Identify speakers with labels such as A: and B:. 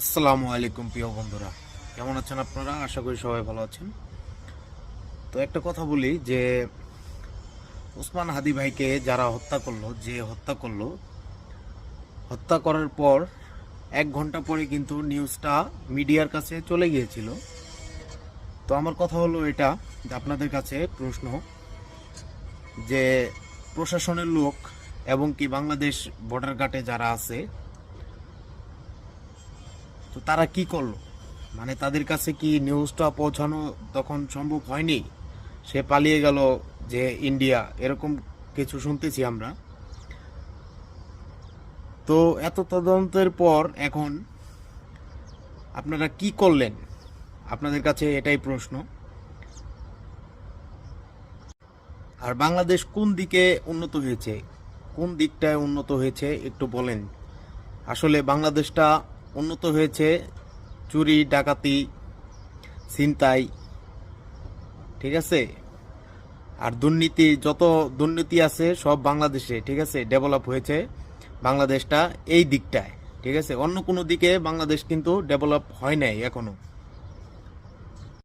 A: আসসালামু আলাইকুম প্রিয় বন্ধুরা। কেমন আছেন আপনারা? আশা করি সবাই ভালো আছেন। তো একটা কথা বলি যে, ওসমান হাদি ভাইকে যারা হত্যা করল, যে হত্যা করল, হত্যা করার পর এক ঘণ্টা পরে কিন্তু নিউজটা মিডিয়ার কাছে চলে গিয়েছিল। তো আমার কথা হলো এটা, যে আপনাদের কাছে প্রশ্ন যে, প্রশাসনের লোক এবং কি বাংলাদেশ বর্ডার ঘাটে যারা আছে তো তারা কি করল? মানে তাদের কাছে কি নিউজটা পৌঁছানো তখন সম্ভব হয়নি? সে পালিয়ে গেল যে ইন্ডিয়া এরকম কিছু শুনতেছি আমরা। তো এত তদন্তের পর এখন আপনারা কি করলেন? আপনাদের কাছে এটাই প্রশ্ন। আর বাংলাদেশ কোন দিকে উন্নত হয়েছে? কোন দিকটায় উন্নত হয়েছে একটু বলেন। আসলে বাংলাদেশটা উন্নত হয়েছে। চুরি, ডাকাতি, ছিনতাই, ঠিক আছে? আর দুর্নীতি, যত দুর্নীতি আছে সব বাংলাদেশে, ঠিক আছে ডেভেলপ হয়েছে বাংলাদেশটা এই দিকটায়, ঠিক আছে? অন্য কোনো দিকে বাংলাদেশ কিন্তু ডেভেলপ হয় নাই এখনও।